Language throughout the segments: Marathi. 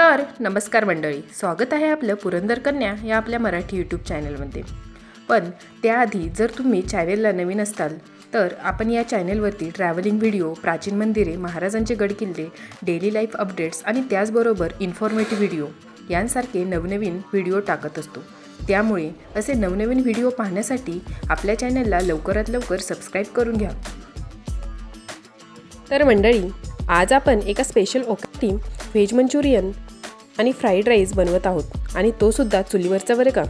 तर नमस्कार मंडळी. स्वागत आहे आपलं पुरंदर कन्या या आपल्या मराठी यूट्यूब चॅनलमध्ये पण त्याआधी जर तुम्ही चॅनेलला नवीन असाल तर आपण या चॅनेलवरती ट्रॅव्हलिंग व्हिडिओ प्राचीन मंदिरे महाराजांचे गडकिल्ले डेली लाईफ अपडेट्स आणि त्याचबरोबर इन्फॉर्मेटिव्ह व्हिडिओ यांसारखे नवनवीन व्हिडिओ टाकत असतो. त्यामुळे असे नवनवीन व्हिडिओ पाहण्यासाठी आपल्या चॅनलला लवकरात लवकर सबस्क्राईब करून घ्या. तर मंडळी आज आपण एका स्पेशल ओकाटी व्हेज मंचुरियन आणि फ्राईड राईस बनवत आहोत. आणि तोसुद्धा चुलीवरचा बरं का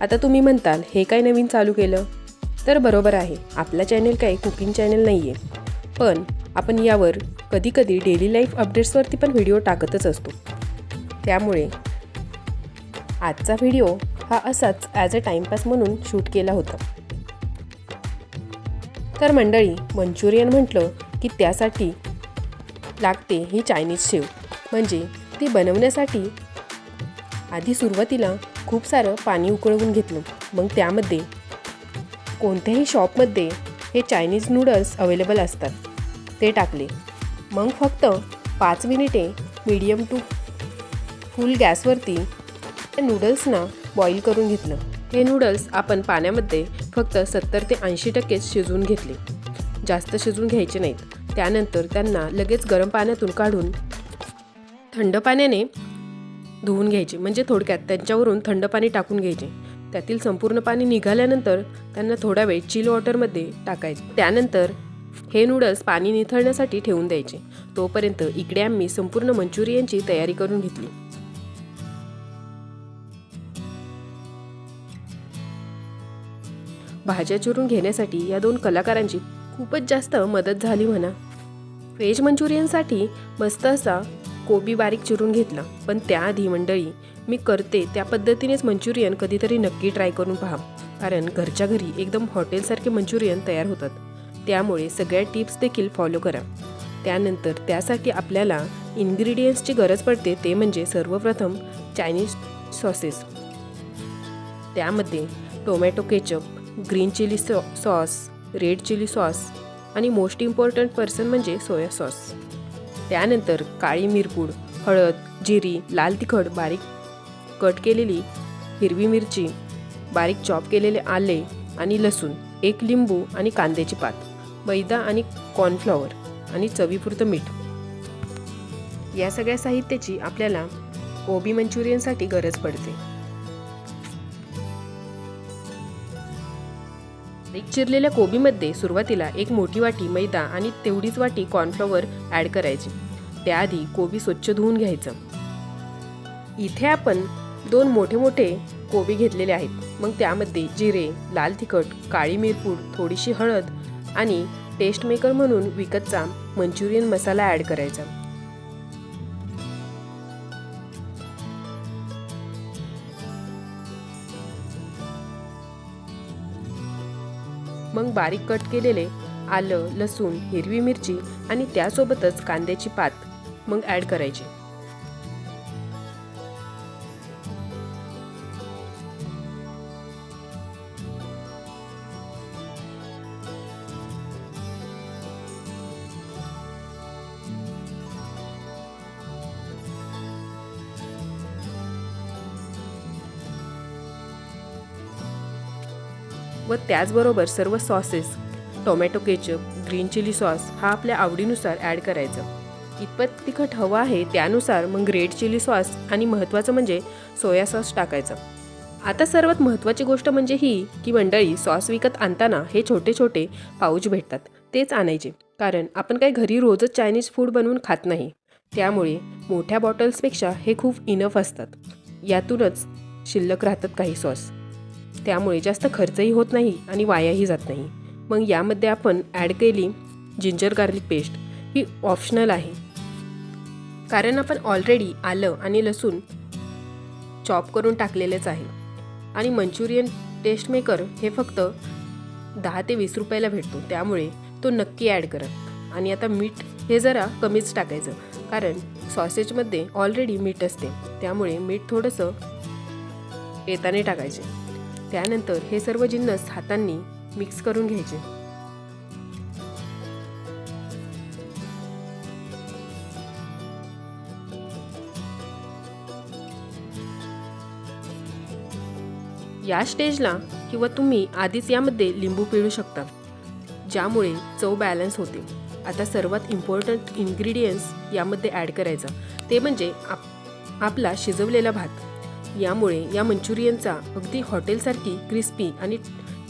आता तुम्ही म्हणताल हे काय नवीन चालू केलं? तर बरोबर आहे. आपला चॅनल काही कुकिंग चॅनेल नाही आहे पण आपण यावर कधीकधी डेली लाईफ अपडेट्सवरती पण व्हिडिओ टाकतच असतो. त्यामुळे आजचा व्हिडिओ हा असाच ॲज अ टाईमपास म्हणून शूट केला होता. तर मंडळी मंचुरियन म्हटलं की त्यासाठी लागते ही चायनीज शेव. म्हणजे ती बनवण्यासाठी आधी सुरुवातीला खूप सारं पाणी उकळवून घेतलं. मग त्यामध्ये कोणत्याही शॉपमध्ये हे चायनीज नूडल्स अवेलेबल असतात. ते टाकले. मग फक्त पाच मिनिटे मीडियम टू फुल गॅसवरती त्या नूडल्सना बॉईल करून घेतलं. हे नूडल्स आपण पाण्यामध्ये फक्त सत्तर ते ऐंशी टक्केच शिजवून घेतले. जास्त शिजवून घ्यायचे नाहीत. त्यानंतर त्यांना लगेच गरम पाण्यातून काढून थंड पाण्याने धुवून घ्यायचे. म्हणजे थोडक्यात त्यांच्यावरून थंड पाणी टाकून घ्यायचे. त्यातील संपूर्ण पाणी निघाल्यानंतर त्यांना थोडा वेळ चिल वॉटरमध्ये टाकायचे. त्यानंतर हे नूडल्स पाणी निथळण्यासाठी ठेवून द्यायचे. तोपर्यंत इकडे आम्ही संपूर्ण मंचुरियनची तयारी करून घेतली. भाज्या चिरून घेण्यासाठी या दोन कलाकारांची खूपच जास्त मदत झाली म्हणा. व्हेज मंचुरियनसाठी मस्त असा कोबी बारीक चिरून घेतला. पण त्याआधी मंडळी मी करते त्या पद्धतीनेच मंचुरियन कधीतरी नक्की ट्राय करून पहा. कारण घरच्या घरी एकदम हॉटेलसारखे मंचुरियन तयार होतात. त्यामुळे सगळ्या टिप्स देखील फॉलो करा. त्यानंतर त्यासाठी आपल्याला इन्ग्रेडियंट्सची गरज पडते ते म्हणजे सर्वप्रथम चायनीज सॉसेस. त्यामध्ये टोमॅटो केचप ग्रीन चिली सॉ सॉस रेड चिली सॉस आणि मोस्ट इम्पॉर्टंट पर्सन म्हणजे सोया सॉस. त्यानंतर काळी मिरपूड हळद जिरी लाल तिखट बारीक कट केलेली हिरवी मिरची बारीक चॉप केलेले आले आणि लसूण एक लिंबू आणि कांद्याची पात मैदा आणि कॉर्नफ्लॉवर आणि चवीपुरतं मीठ. या सगळ्या साहित्याची आपल्याला कोबी मंचुरियनसाठी गरज पडते. चिरलेल्या कोबीमध्ये सुरुवातीला एक मोठी वाटी मैदा आणि तेवढीच वाटी कॉर्नफ्लॉवर ॲड करायची. त्याआधी कोबी स्वच्छ धुवून घ्यायचं. इथे आपण दोन मोठे मोठे कोबी घेतलेले आहेत. मग त्यामध्ये जिरे लाल तिखट काळी मिरपूड थोडीशी हळद आणि टेस्ट मेकर म्हणून विकतचा मंचुरियन मसाला ॲड करायचा. मग बारीक कट केलेले आलं लसूण हिरवी मिरची आणि त्यासोबतच कांद्याची पात. मग ॲड करायची. व त्याचबरोबर सर्व sauces tomato ketchup green chilli sauce हा आपल्या आवडीनुसार ॲड करायचा. कितपत तिखट हवं आहे त्यानुसार मग रेड चिली सॉस आणि महत्त्वाचं म्हणजे सोया सॉस टाकायचं. आता सर्वात महत्त्वाची गोष्ट म्हणजे ही की मंडळी सॉस विकत आणताना हे छोटे छोटे पाऊच भेटतात. तेच आणायचे. कारण आपण काही घरी रोजच चायनीज फूड बनवून खात नाही. त्यामुळे मोठ्या बॉटल्सपेक्षा हे खूप इनफ असतात. यातूनच शिल्लक राहतात काही सॉस त्यामुळे जास्त खर्चही होत नाही आणि वायाही जात नाही. मग यामध्ये आपण ॲड केली जिंजर गार्लिक पेस्ट ही ऑप्शनल आहे. कारण आपण ऑलरेडी आलं आणि लसूण चॉप करून टाकलेलेच आहे. आणि मंचुरियन टेस्ट मेकर हे फक्त दहा ते वीस रुपयाला भेटतो. त्यामुळे तो नक्की ॲड करा. आणि आता मीठ हे जरा कमीच टाकायचं. कारण सॉसेजमध्ये ऑलरेडी मीठ असते. त्यामुळे मीठ थोडंसं येताने टाकायचे. त्यानंतर हे सर्व जिन्नस हातांनी मिक्स करून घ्यायचे. या स्टेजला किंवा तुम्ही आधीच यामध्ये लिंबू पिळू शकता ज्यामुळे चव बॅलन्स होते. आता सर्वात इम्पॉर्टंट इन्ग्रेडियंट्स यामध्ये ॲड करायचा. ते म्हणजे आप आपला शिजवलेला भात. यामुळे या मंचुरियनचा अगदी हॉटेलसारखी क्रिस्पी आणि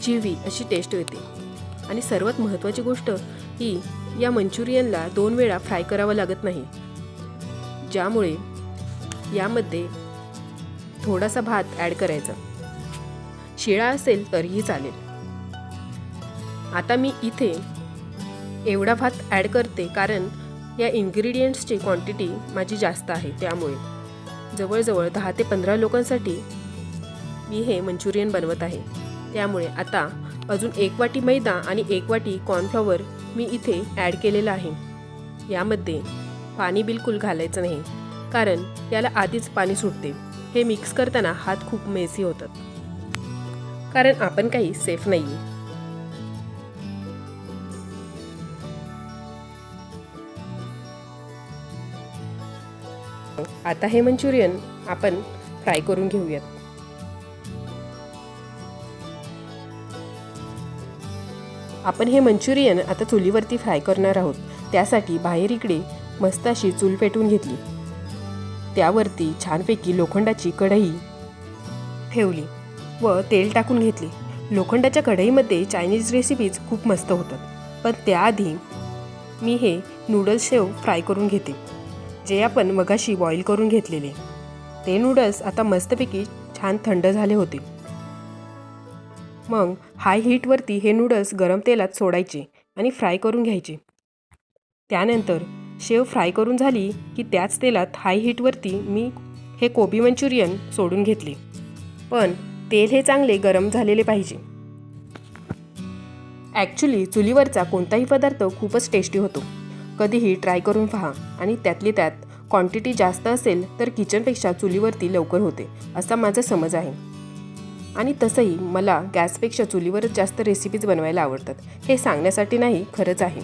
चिवी अशी टेस्ट येते. आणि सर्वात महत्त्वाची गोष्ट ही या मंचुरियनला दोन वेळा फ्राय करावं लागत नाही. ज्यामुळे यामध्ये थोडासा भात ॲड करायचा. शिळा असेल तरीही चालेल. आता मी इथे एवढा भात ॲड करते कारण या इन्ग्रेडियंट्सची क्वांटिटी माझी जास्त आहे त्यामुळे. जवळजवळ दहा ते पंधरा लोकांसाठी मी हे मंचुरियन बनवत आहे. त्यामुळे आता अजून एक वाटी मैदा आणि एक वाटी कॉर्नफ्लॉवर मी इथे ॲड केलेलं आहे. यामध्ये पाणी बिलकुल घालायचं नाही कारण याला आधीच पाणी सुटते. हे मिक्स करताना हात खूप मेसी होतात. कारण आपण काही सेफ नाही आहे आता हे मंचुरियन आपण फ्राय करून घेऊयात. आपण हे मंचुरियन आता चुलीवरती फ्राय करणार आहोत. त्यासाठी बाहेर इकडे मस्त अशी चूल पेटवून घेतली. त्यावरती छानपैकी लोखंडाची कढई ठेवली व तेल टाकून घेतले. लोखंडाच्या कढईमध्ये चायनीज रेसिपीज खूप मस्त होतात. पण त्याआधी मी हे नूडल्स शेव फ्राय करून घेते. जे आपण मगाशी बॉईल करून घेतलेले. ते नूडल्स आता मस्तपैकी छान थंड झाले होते. मग हाय हीटवरती हे नूडल्स गरम तेलात सोडायचे आणि फ्राय करून घ्यायचे. त्यानंतर शेव फ्राय करून झाली की त्याच तेलात हाय हीटवरती मी हे कोबी मंचुरियन सोडून घेतले. पण तेल हे चांगले गरम झालेले पाहिजे. ॲक्च्युली चुलीवरचा कोणताही पदार्थ खूपच टेस्टी होतो. कधीही ट्राय करून पहा आणि त्यातली त्यात क्वांटिटी जास्त असेल तर किचनपेक्षा चुलीवरती लवकर होते असा माझा समज आहे. आणि तसंही मला गॅसपेक्षा चुलीवरच जास्त रेसिपीज बनवायला आवडतात हे सांगण्यासाठी नाही खरंच आहे.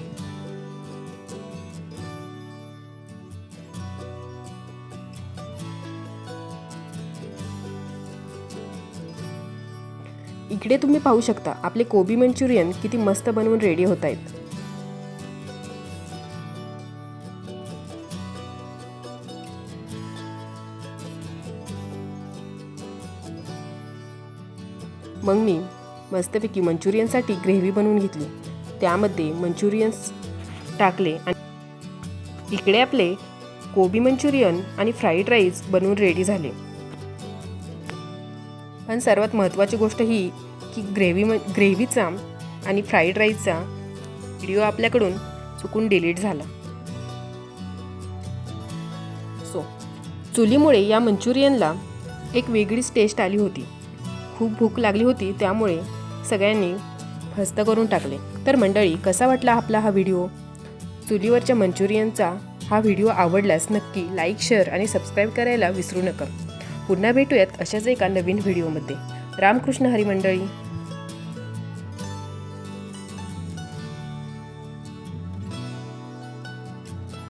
इकडे तुम्ही पाहू शकता आपले कोबी मंचुरियन किती मस्त बनवून रेडी होत आहेत. मग मी मस्तपैकी मंचुरियनसाठी ग्रेव्ही बनवून घेतली. त्यामध्ये मंचुरियन्स टाकले आणि इकडे आपले कोबी मंचुरियन आणि फ्राईड राईस बनवून रेडी झाले. पण सर्वात महत्त्वाची गोष्ट ही की ग्रेव्ही म ग्रेव्हीचा आणि फ्राईड राईसचा व्हिडिओ आपल्याकडून चुकून डिलीट झाला. सो चुलीमुळे या मंचुरियनला एक वेगळीच टेस्ट आली होती. खूप भूक लागली होती त्यामुळे सगळ्यांनी हस्त करून टाकले. तर मंडळी कसा वाटला आपला हा व्हिडिओ? चुलीवरच्या मंचुरियनचा हा व्हिडिओ आवडल्यास नक्की लाईक शेअर आणि सबस्क्राईब करायला विसरू नका. पुन्हा भेटूयात अशाच एका नवीन व्हिडिओमध्ये. रामकृष्ण हरी मंडळी.